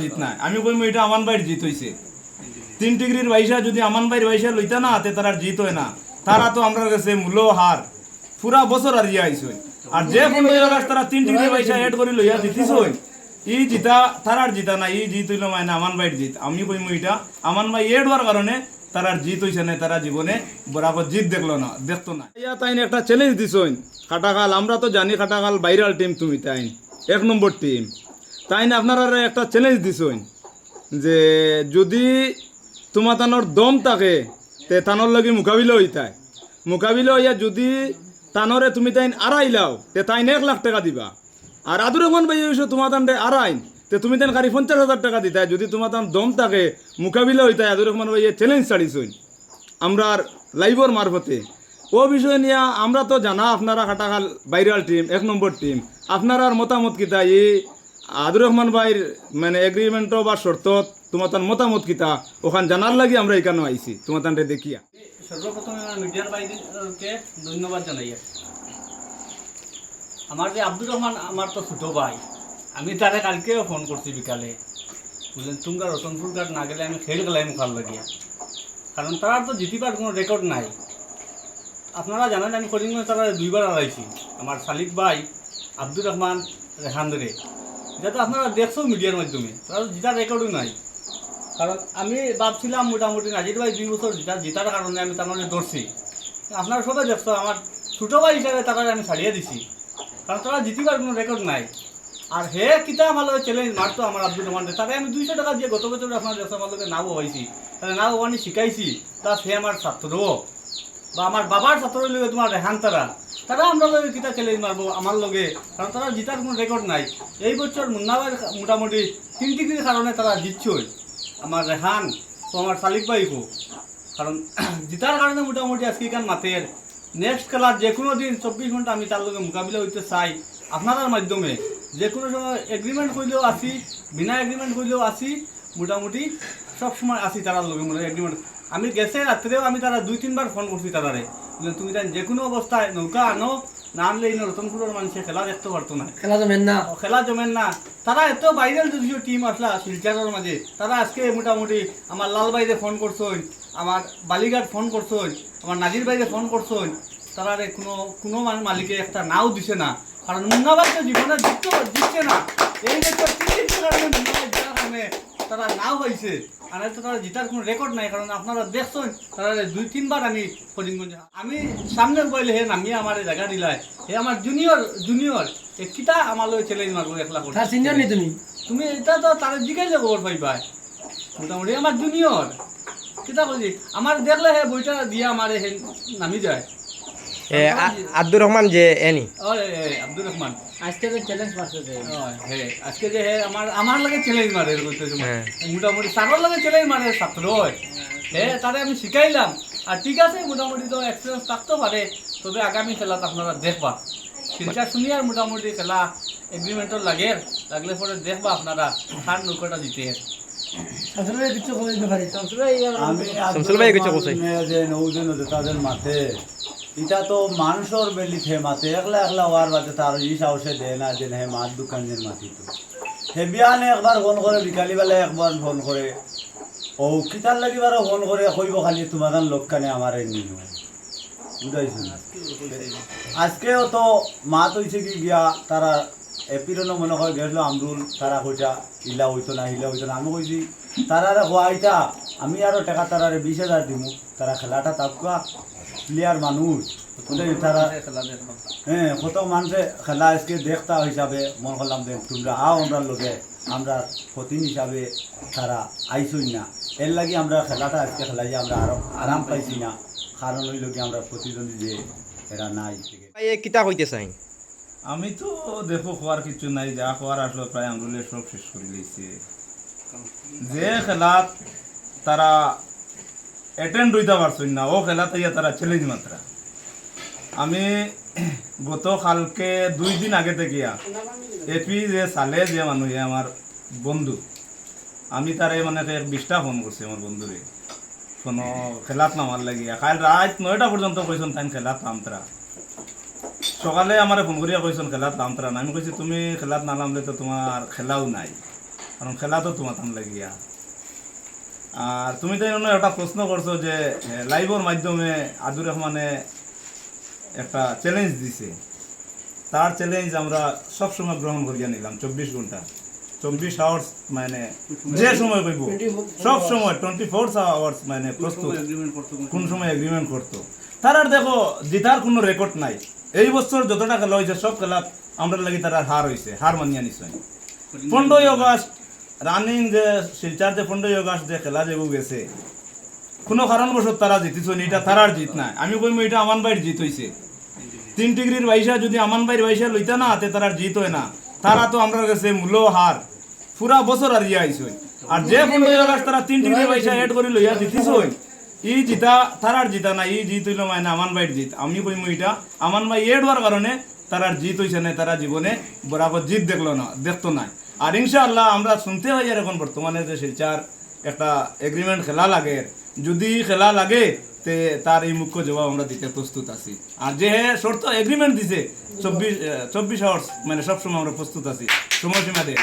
জিত আমি কইমু এটা আমান বাইর জিত হইছে। তিন ডিগ্রির বাইসা যদি আমান লইতা না, তে তার জিত হয় না। তারা তো আমরা কাছে মূল্য হার। পুরা বছর আর ইয়া আর যে তারা তিন এড করে লইয়া জিতিস ই জিতা জিতা না, ই জিত মানে আমান জিত। আমি কইমু এটা, আমান এড হওয়ার কারণে জিত হইছে না, তারা জীবনে বরাবর জিত দেখল না, দেখতো না। ইয়া তাই একটা চ্যালেঞ্জ দিছইন। খাটাকাল আমরা তো জানি খাটাকাল বাইরাল টিম তুমি তাই এক নম্বর টিম তাই না আপনারা একটা চ্যালেঞ্জ দিছইন যে যদি তোমার তানোর দম থাকে, তে তানোর লগে মোকাবিলা হইতাই মোকাবিলা হইয়া যদি তানরে তুমি তাইন আড়াই লাও, তে তাইন এক লাখ টাকা দিবা। আর আদুর রহমান ভাই হইছো তোমার তান আড়াইন তে তুমি তাইন খালি পঞ্চাশ হাজার টাকা দিতাই যদি তোমার তান দম থাকে, মোকাবিলা হইতাই আদুর রহমান ভাই চ্যালেঞ্জ ছাড়িছইন আমরা লাইভর মারফতে। ও বিষয় নিয়ে আমরা তো জানা, আপনারা খাটাখাল বাইরাল টিম এক নম্বর টিম আপনার মতামত কিতা এই আদুর রহমান ভাইয়ের মানে এগ্রিমেন্ট বা শর্ত তোমার মতামত কিতা? ওখান জানার লাগি আমরা এখানে আইছি। তোমার তানটা দেখিয়া মিডিয়ার ধন্যবাদ জানাই। আমার যে আব্দুর রহমান, আমার তো ছোটো ভাই। আমি তারে কালকেও ফোন করছি বিকালে। বুঝলেন তোমরা রতনপুর ঘাট না গেলে আমি খেল গেলাম মুখার লাগিয়া। কারণ তার তো জিতিবার কোনো রেকর্ড নাই। আপনারা জানেন, আমি করিমগঞ্জ তারা দুইবার হারাইছি আমার শালিক ভাই, আব্দুর রহমান রেহানদরে যেটা আপনারা দেখছ মিডিয়ার মাধ্যমে। তার জিতার রেকর্ডও নাই। কারণ আমি ভাবছিলাম মোটামুটি নাজির ভাই দুই বছর জিতা, জিতার কারণে আমি তার মানে ধরছি। আপনারা সবাই দেখছ, আমার ছোটো ভাই হিসাবে তারা আমি ছাড়িয়ে দিছি। কারণ তারা জিতিবার কোনো রেকর্ড নাই। আর হে, কিতা আমার চ্যালেঞ্জ মারতো আমার আব্দুল রহমান তারে আমি দুইশো টাকা দিয়ে গত বছর আপনার দেখছ, আমার লগে নাও হয়েছি। তাহলে নাও আমি শিখাইছি, তা সে আমার ছাত্রও বা আমার বাবার ছাত্রের লগে তোমার রেহান তারা। তারা আমরা লগে কিতা চ্যালেঞ্জ মারবো আমার লগে। কারণ তারা জিতার কোনো রেকর্ড নাই। এই বছর মুন্নাবার মোটামুটি তিন ডিগ্রির কারণে তারা জিতছই আমার রেহান তো আমার শালিক ভাইকো। কারণ জিতার কারণে মোটামুটি আজকে এখান মাতের নেক্সট খেলার যে কোনো দিন চব্বিশ ঘণ্টা আমি তার লগে মোকাবিলা হইতে চাই আপনার মাধ্যমে। যে কোনো সময় এগ্রিমেন্ট করলেও আসি বিনা এগ্রিমেন্ট করলেও আসি মোটামুটি সব সময় আসি তারার লগে মানে এগ্রিমেন্ট আমি গেছে রাত্রেও আমি তারা দুই, তিনবার ফোন করছি তারারে। তুমি তাই যে কোনো অবস্থায় নৌকা আনো না আনলে এই রতনপুরের মানুষে খেলা দেখতে পারতো না। খেলা জমেন না। খেলা জমেন না। তারা এত বাইরের যদিও টিম আসলা শিলচারের মাঝে তারা আজকে মোটামুটি আমার লাল বাইরে ফোন করছেন আমার বালিঘাট ফোন করছেন আমার নাজির বাইরে ফোন করছেন তারা রে কোনো কোনো মালিকে একটা নাও দিছে না। কারণ মুন্নাবাই তো জীবনে জিততে জিতছে না। এই কারণে তারা নাও হয়েছে আর তো তারা জিতার কোনো রেকর্ড নাই কারণ আপনারা দেখছেন তারা দুই তিনবার আমি করিমগঞ্জ আমি সামনে বইলে হে নামিয়ে আমার এই জায়গা দিলাই হে আমার জুনিয়র জুনিয়র এ কিতা আমার লগে চ্যালেঞ্জ মারবো একলা করে তার সিনিয়র নি তুমি? তুমি এটা তো তার জিজ্ঞাসা খবর পাইবা মোটামুটি আমার জুনিয়র কিতা বলছি? আমার দেখলে হে বইটা দিয়ে আমার হে নামি যায়। আব্দুর রহমান যে এনি। আব্দুর রহমান। আজকে চ্যালেঞ্জ মারছে যে। ওই, হে আজকে যে আমার আমার লাগে চ্যালেঞ্জ মারে। হ্যাঁ। মোটামুটি সাগর লাগে চ্যালেঞ্জ মারে ছাত্র হয়। হে তারে আমি শিখাইলাম। আর ঠিক আছে মোটামুটি তো এক্সপিরিয়েন্স থাকতেও পারে। তবে আগামী খেলাত আপনারা দেখবা। শিলচা শুনি আর মোটামুটি খেলা এগ্রিমেন্টর লাগে। লাগলে পরে দেখবা আপনারা খান নৌকাটা জিতে আসলে কিছু কইতে পারি? আমি শামসুল ভাই কিছু কইছে? যে নৌজন তাদের মাঠে ইটা তো মানুষের বেলি থে মাতে একলা একলা হওয়ার বাদে তার ই সাহসে দে না যে হে মাছ দোকানের মাটি তো। হে বিয়ানে একবার ফোন করে বিকালি বেলা একবার ফোন করে, ও কিতার লাগিবার ফোন করে, কইব খালি তোমার লোক কানে আমার নিয়ে বুঝাইছো আজকেও তো মাত হয়েছে কি গিয়া, তারা এপিরনো মনে হয় গেছিল আমরুল, তারা কইটা ইলা হইতো না, হিলা হইতো না। আমি কইছি তারা হওয়াইটা আমি আরও টাকা তারারে বিশ হাজার দিমু, তারা খেলাটা তাকুয়া প্লেয়ার মানুষ? তারা খেলা হ্যাঁ কত মানুষে খেলা আজকে দেখতা হিসাবে মন করলাম দেখ তোমরা আও আমরা লোকে আমরা ফতিন হিসাবে তারা আইসই না। এর লাগি আমরা খেলাটা আজকে খেলাই আমরা আরও আরাম পাইছি না। কারণ হইল কি আমরা প্রতিদ্বন্দ্বী যে এরা নাই। কিতা কইতে চাই? আমি তো দেখো খোয়ার কিছু নাই যা খোয়ার আসলো প্রায় আঙ্গুলে সব শেষ করে দিয়েছে যে খেলাত তারা অ্যাটেন্ড হইতে পারছেন না। ও খেলা থেকে তারা চ্যালেঞ্জ মাত্রা। আমি গত কালকে দুই দিন আগে থেকে এপি যে সালে যে মানুষ আমার বন্ধু, আমি তারে মানে বিশটা ফোন করছি আমার বন্ধুরে কোনো খেলাত নামার লাগিয়া কাল রাত নয়টা পর্যন্ত কইছেন তাই খেলাত নামতরা সকালে আমার ফোন করিয়া কইছেন খেলাত নামতরা না আমি কইছি তুমি খেলাত নামামলে তো তোমার খেলাও নাই। কারণ খেলা তো তোমার তাম লাগিয়া আর তুমি তো এমন একটা প্রশ্ন করছ যে লাইভের মাধ্যমে আদুর রহমানে একটা চ্যালেঞ্জ দিছে। তার চ্যালেঞ্জ আমরা সব সময় গ্রহণ করিয়া নিলাম চব্বিশ ঘণ্টা চব্বিশ আওয়ার্স মানে যে সময় কইব সব সময় টোয়েন্টি ফোর আওয়ার্স মানে প্রস্তুত কোন সময়? এগ্রিমেন্ট করতো। তার আর দেখো জিতার কোনো রেকর্ড নাই। এই বছর যতটা খেলা হয়েছে সব খেলা আমরা লাগি তার হার হয়েছে হার মানিয়া নিশ্চয়। পনেরোই অগাস্ট রানিং যে শিলচার যে পনেরোই অগাস্ট যে খেলা যে গেছে, কোনো কারণবশত তারা জিতিছ নি, এটা তারার জিত নাই। আমি কইম, এটা আমান বাইর জিত হইছে। তিন ডিগ্রির বাইশা যদি আমান বাইর বাইশা লইতা না, তে তারার জিত হয় না। তারা তো আমরা কাছে মূল্য, হার, পুরা বছর আর ইয়া আইসই আর যে পনেরোই অগাস্ট তারা তিন ডিগ্রি বাইশা এড করে লইয়া জিতিছ। ই জিতা, তারার জিতা না ই জিত হইল মানে আমান বাইর জিত। আমি কইম, এটা আমান ভাই এড হওয়ার কারণে তারার জিত হইছে না তারা জীবনে বরাবর জিত দেখল না, দেখতো না আর ইনশাআল্লাহ আমরা শুনতে পাই আর এখন বর্তমানে যে শিলচার একটা এগ্রিমেন্ট খেলা লাগে। যদি খেলা লাগে, তে তার এই মুখ্য জবাব আমরা দিতে প্রস্তুত আছি। আর যে হ্যাঁ শর্ত এগ্রিমেন্ট দিছে, চব্বিশ চব্বিশ আওয়ার্স মানে সবসময় আমরা প্রস্তুত আছি। সময়সীমা দিয়ে